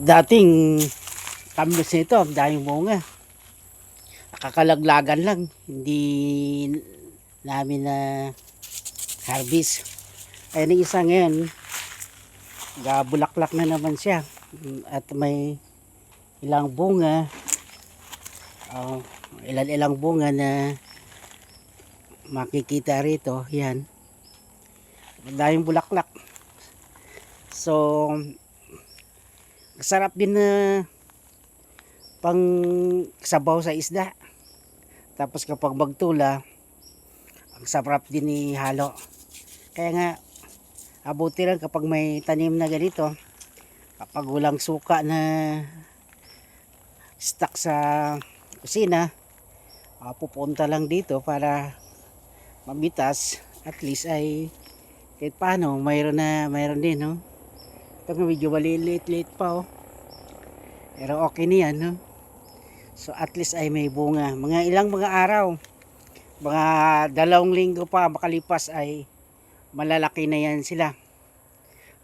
dating kambis nito, ang daming bunga. Kakalaglagan lang, hindi namin na harvest. Ay, yung isa ngayon, gabulaklak na naman siya. At may ilang bunga, oh, ilan-ilang bunga na makikita rito. Yan. Ang daming bulaklak. So, sarap din na pang sabaw sa isda. Tapos kapag magtula, ang sarap din ni halo. Kaya nga, abuti lang kapag may tanim na ganito. Kapag walang suka na stock sa kusina, ah, pupunta lang dito para mamitas. At least ay kahit paano, mayroon na, mayroon din, no? Ito medyo maliliit-liit pa, oh. Pero okay na yan, no? So at least ay may bunga. Mga ilang mga araw, mga dalawang linggo pa makalipas ay malalaki na yan sila.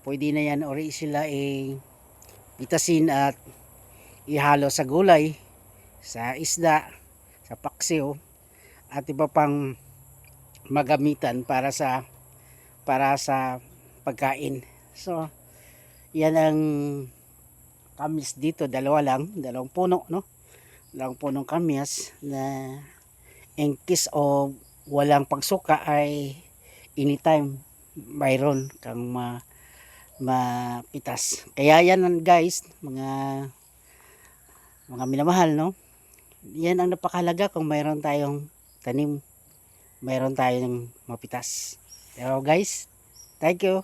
Pwede na yan ori sila eh, itasin at ihalo sa gulay, sa isda, sa paksiw, at iba pang magamitan para sa para sa pagkain. So, yan ang kamis dito, dalawa lang, dalawang puno, no? Dalawang punong kamis na in case o walang pagsuka ay anytime mayroon kang ma mapitas. Kaya yan guys, mga mga minamahal, no? Yan ang napakahalaga kung mayroon tayong tanim, mayroon tayong mapitas. Pero guys, thank you.